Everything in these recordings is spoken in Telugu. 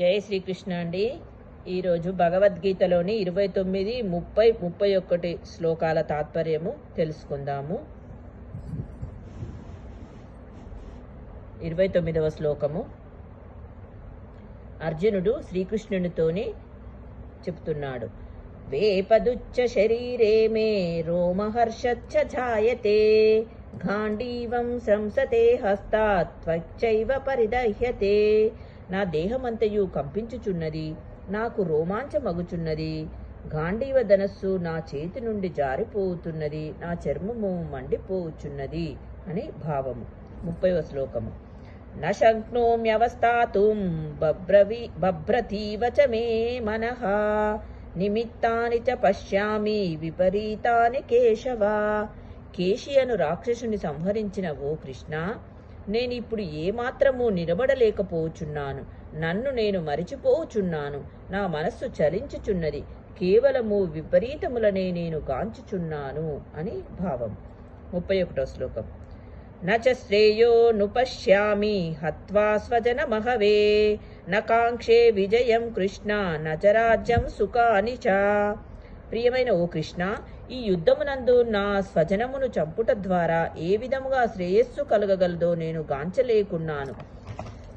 జై శ్రీకృష్ణ అండి. ఈరోజు భగవద్గీతలోని ఇరవై తొమ్మిది ముప్పై ముప్పై ఒకటి శ్లోకాల తాత్పర్యము తెలుసుకుందాము. ఇరవై తొమ్మిదవ శ్లోకము. అర్జునుడు శ్రీకృష్ణునితోని చెప్తున్నాడు. వేపదుచ్చ శరీరే మే రోమహర్షచ్చ ఛాయతే గాంధీవం సంసతే హస్తాత్వచ్చైవ పరిదహ్యతే. నా దేహమంతయు కంపించుచున్నది నాకు రోమాంచమగుచున్నది. గాంధీవ ధనస్సు నా చేతి నుండి జారిపోతున్నది నా చర్మము మండిపోచున్నది అని భావము. ముప్పైవ శ్లోకము. న శక్నోమ్యవస్థాతుం బభ్రవి బభ్రతీవ చ మే మనః. నిమిత్తాని చ పశ్యామి విపరీతాని కేశవ. కేశి అను రాక్షసుని సంహరించిన ఓ కృష్ణ నేనిప్పుడు ఏమాత్రము నిలబడలేకపోచున్నాను. నన్ను నేను మరిచిపోచున్నాను. నా మనస్సు చలించుచున్నది. కేవలము విపరీతములనే నేను గాంచుచున్నాను అని భావం. ముప్పై ఒకటో శ్లోకం. నచ శ్రేయో నుపశ్యామి హత్వా స్వజనమహవే. న కాంక్షే విజయం కృష్ణ నచ రాజ్యం సుఖాని చ. ప్రియమైన ఓ కృష్ణ ఈ యుద్ధమునందు నా స్వజనమును చంపుట ద్వారా ఏ విధముగా శ్రేయస్సు కలగగలదో నేను గాంచలేకున్నాను.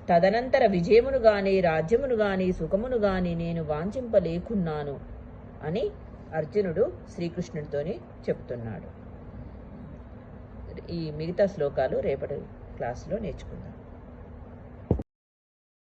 తదనంతర విజయమును గాని రాజ్యమును గాని సుఖమును గాని నేను వాంఛింపలేకున్నాను అని అర్జునుడు శ్రీకృష్ణుడితోని చెప్తున్నాడు ఈ మిగతా శ్లోకాలు రేపటి క్లాసులో నేర్చుకుందాం.